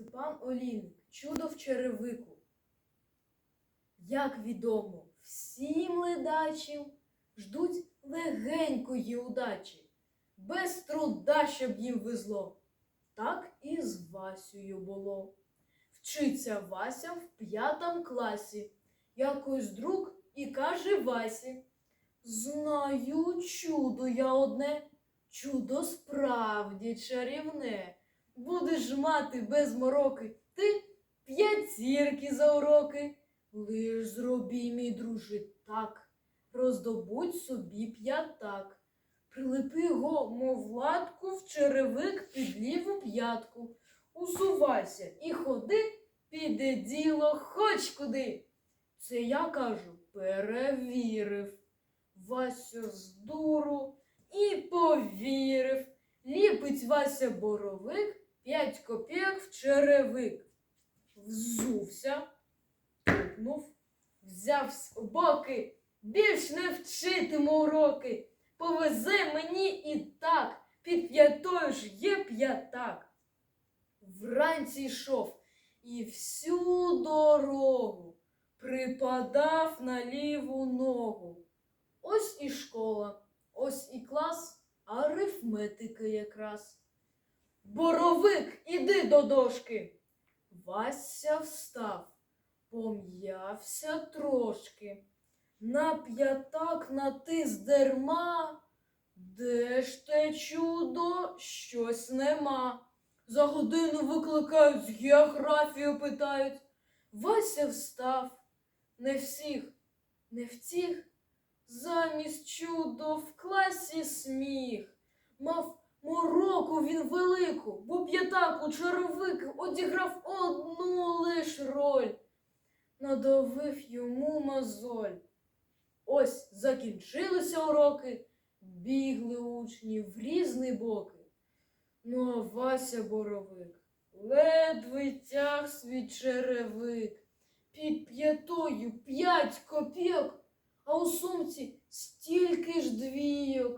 Степан Олійник, чудо в черевику. Як відомо, всім ледачів ждуть легенької удачі, без труда, щоб їм везло. Так і з Васею було. Вчиться Вася в п'ятому класі. Якось друг і каже Васі. Знаю чудо я одне, чудо справді чарівне. Будеш мати без мороки ти п'ятірки за уроки. Лиш зробі, мій друже, так, роздобудь собі п'ятак. Прилепи його, мов латку, в черевик під ліву п'ятку. Усувайся і ходи, піде діло хоч куди. Це я кажу, перевірив. Вася з дуру і повірив. Ліпить Вася боровик, п'ять копійок в черевик. Взувся, тупнув, взяв з боки, більш не вчитиму уроки. Повезе мені і так, під п'ятою ж є п'ятак. Вранці йшов і всю дорогу припадав на ліву ногу. Ось і школа, ось і клас, арифметика якраз. Боровик, іди до дошки. Вася встав, пом'явся трошки. На п'ятак натис дерма. Де ж те чудо, щось нема. За годину викликають, з географію питають. Вася встав, не всіх, не втіх. Замість чудо в класі сміх. Мав він велику, бо п'ятак у черевик одіграв одну лиш роль. Надавив йому мозоль. Ось закінчилися уроки, бігли учні в різні боки. Ну, а Вася Боровик ледве тяг свій черевик. Під п'ятою п'ять копійок, а у сумці стільки ж двійок.